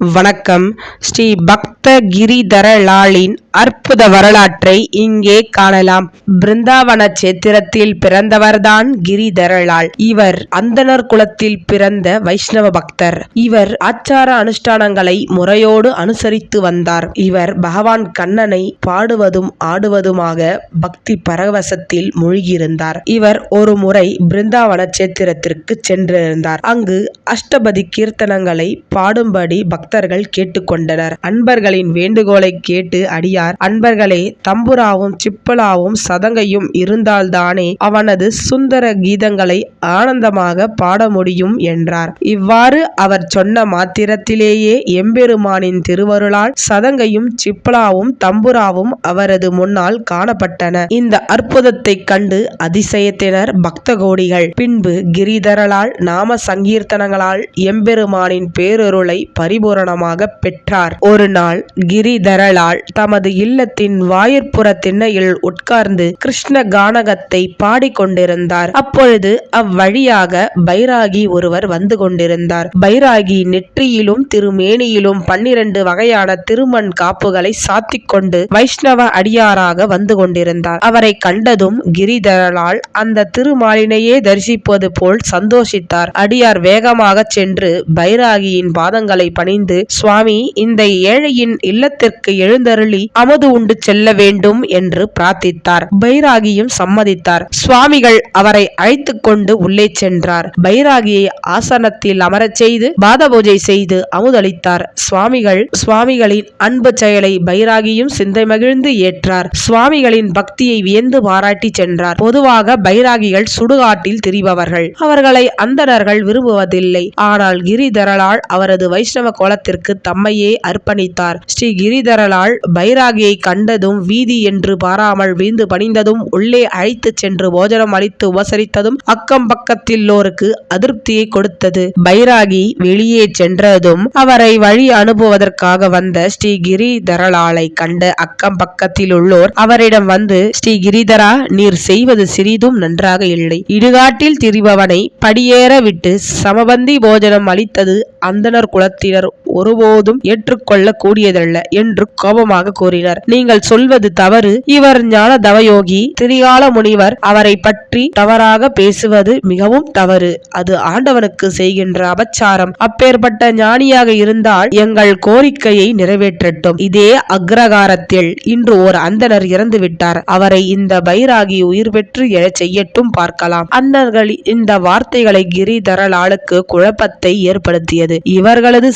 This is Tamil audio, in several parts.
வணக்கம் ஸ்ரீ பக்த கிரிதரலாளின் அற்புத வரலாற்றை இங்கே காணலாம். பிருந்தாவன சேத்திரத்தில் பிறந்தவர்தான் கிரிதரலால் இவர் அந்தனர் குலத்தில் பிறந்த வைஷ்ணவ பக்தர். இவர் ஆச்சார அனுஷ்டானங்களை முறையோடு அனுசரித்து வந்தார். இவர் பகவான் கண்ணனை பாடுவதும் ஆடுவதுமாக பக்தி பரவசத்தில் மூழ்கியிருந்தார். இவர் ஒரு முறை பிருந்தாவன சேத்திரத்திற்கு சென்றிருந்தார். அங்கு அஷ்டபதி கீர்த்தனங்களை பாடும்படி பக்தர்கள் கேட்டுக்கொண்டனர். அன்பர்கள் அன்பர்களின் வேண்டுகோளை கேட்டு அடியார் அன்பர்களே தம்புராவும் சிப்பலாவும் சதங்கையும் இருந்தால்தானே அவனது சுந்தர கீதங்களை ஆனந்தமாக பாட முடியும் என்றார். இவ்வாறு அவர் சொன்ன மாத்திரத்திலேயே எம்பெருமானின் திருவருளால் சதங்கையும் சிப்பலாவும் தம்புராவும் அவரது முன்னால் காணப்பட்டன. இந்த அற்புதத்தை கண்டு அதிசயத்தினர் பக்த கோடிகள் பின்பு கிரிதரலால் நாம சங்கீர்த்தனங்களால் எம்பெருமானின் பேரருளை பரிபூரணமாக பெற்றார். ஒரு நாள் கிரிதரலால் தமது இல்லத்தின் வாயிற்புற திண்ணையில் உட்கார்ந்து கிருஷ்ண கானகத்தை பாடிக்கொண்டிருந்தார். அப்பொழுது அவ்வழியாக பைராகி ஒருவர் வந்து கொண்டிருந்தார். பைராகி நெற்றியிலும் திருமேனியிலும் பன்னிரண்டு வகையான திருமண் காப்புகளை சாத்திக் கொண்டு வைஷ்ணவ அடியாராக வந்து கொண்டிருந்தார். அவரை கண்டதும் கிரிதரலால் அந்த திருமாலினையே தரிசிப்பது போல் சந்தோஷித்தார். அடியார் வேகமாக சென்று பைராகியின் பாதங்களை பணிந்து சுவாமி இந்த ஏழையின் இல்லத்திற்கு எழுந்தருளி அமுது உண்டு செல்ல வேண்டும் என்று பிரார்த்தித்தார். பைராகியும் சம்மதித்தார். சுவாமிகள் அவரை அழைத்து கொண்டு உள்ளே சென்றார். பைராகியை ஆசனத்தில் அமரச் செய்து பாத பூஜை செய்து அமுதளித்தார். சுவாமிகள் சுவாமிகளின் அன்பு செயலை பைராகியும் சிந்தை மகிழ்ந்து ஏற்றார். சுவாமிகளின் பக்தியை வியந்து பாராட்டி சென்றார். பொதுவாக பைராகிகள் சுடுகாட்டில் திரிபவர்கள். அவர்களை அந்தணர்கள் விரும்புவதில்லை. ஆனால் கிரிதரலால் அவரது வைஷ்ணவ கோலத்திற்கு தம்மையே அர்ப்பணித்தார். ஸ்ரீ கிரிதரலால் பைராகியை கண்டதும் வீதி என்று பாராமல் வீழ்ந்து பணிந்ததும் உள்ளே அழைத்துச் சென்று போஜனம் அளித்து உபசரித்ததும் அக்கம் பக்கத்தில்லோருக்கு அதிருப்தியை கொடுத்தது. பைராகி வெளியே சென்றதும் அவரை வழி அனுப்புவதற்காக வந்த ஸ்ரீ கிரிதரலாலை கண்ட அக்கம் பக்கத்தில் உள்ளோர் அவரிடம் வந்து ஸ்ரீ கிரிதரா நீர் செய்வது சிறிதும் நன்றாக இல்லை. இடுகாட்டில் திரிபவனை படியேற விட்டு சமபந்தி போஜனம் அளித்தது அந்தணர் குலத்தினர் ஒருபோதும் ஏற்றுக்கொள்ள கூடியதல்ல என்று கோபமாக கூறினர். நீங்கள் சொல்வது தவறு. இவர் ஞான தவயோகி திரிகால முனிவர். அவரை பற்றி தவறாக பேசுவது மிகவும் தவறு. அது ஆண்டவனுக்கு செய்கின்ற அபச்சாரம். அப்பேற்பட்ட ஞானியாக இருந்தால் எங்கள் கோரிக்கையை நிறைவேற்றட்டும். இதே அக்ரகாரத்தில் இன்று ஓர் அந்தனர் இறந்து விட்டார் அவரை இந்த பைராகி உயிர் பெற்று எழச் செய்யட்டும் பார்க்கலாம். அந்தர்கள் இந்த வார்த்தைகளை கிரிதரலாளுக்கு குழப்பத்தை ஏற்படுத்தியது. இவர்களது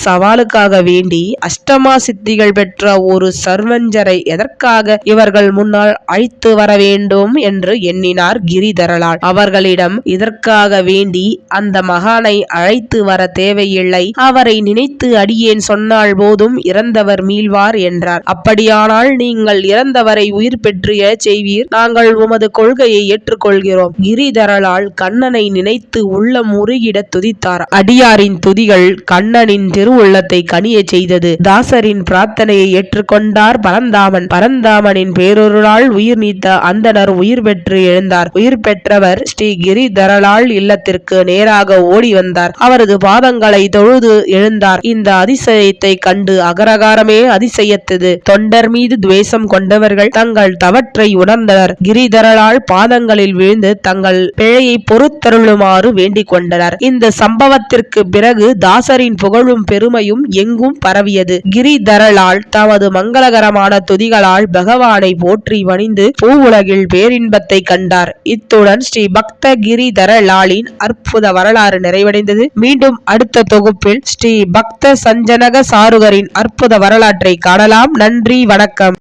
சவாலுக்காக வேண்டி அஷ்டமா சித்திகள் பெற்ற ஒரு சர்வஞ்சரை எதற்காக இவர்கள் முன்னால் அழைத்து வர வேண்டும் என்று எண்ணினார் கிரிதரலால். அவர்களிடம் இதற்காக வேண்டி அந்த மகானை அழைத்து வர தேவையில்லை. அவரை நினைத்து அடியேன் சொன்னால் போதும் இறந்தவர் மீள்வார் என்றார். அப்படியானால் நீங்கள் இறந்தவரை உயிர் பெற்று எழச் செய்வீர். நாங்கள் உமது கொள்கையை ஏற்றுக்கொள்கிறோம். கிரிதரலால் கண்ணனை நினைத்து உள்ளம் முருகிட துதித்தார். அடியாரின் துதிகள் கண்ணனின் திருவுள்ளத்தை கனிய செய்தது. தாசரின் பிரார்த்தனையை ஏற்றுக்கொண்டார் பரந்தாமன். பரந்தாமனின் பேரொருளால் உயிர் நீத்த அந்தனர் உயிர் பெற்று எழுந்தார். உயிர் பெற்றவர் ஸ்ரீ கிரிதரலால் இல்லத்திற்கு நேராக ஓடி வந்தார். அவரது பாதங்களை தொழுது எழுந்தார். இந்த அதிசயத்தை கண்டு அகரகாரமே அதிசயத்தது. தொண்டர் மீது துவேஷம் கொண்டவர்கள் தங்கள் தவற்றை உணர்ந்தனர். கிரிதரலால் பாதங்களில் விழுந்து தங்கள் பிழையை பொறுத்தருளுமாறு வேண்டிக் கொண்டனர். இந்த சம்பவத்திற்கு பிறகு தாசரின் புகழும் பெருமையும் எங்கும் பரவியது. கிரிதரலால் தமது மங்களகரமான துதிகளால் பகவானை போற்றி வணிந்து பூவுலகில் பேரின்பத்தை கண்டார். இத்துடன் ஸ்ரீ பக்த கிரிதரலாலின் அற்புத வரலாறு நிறைவடைந்தது. மீண்டும் அடுத்த தொகுப்பில் ஸ்ரீ பக்த சஞ்சனக சாருகரின் அற்புத வரலாற்றை காணலாம். நன்றி வணக்கம்.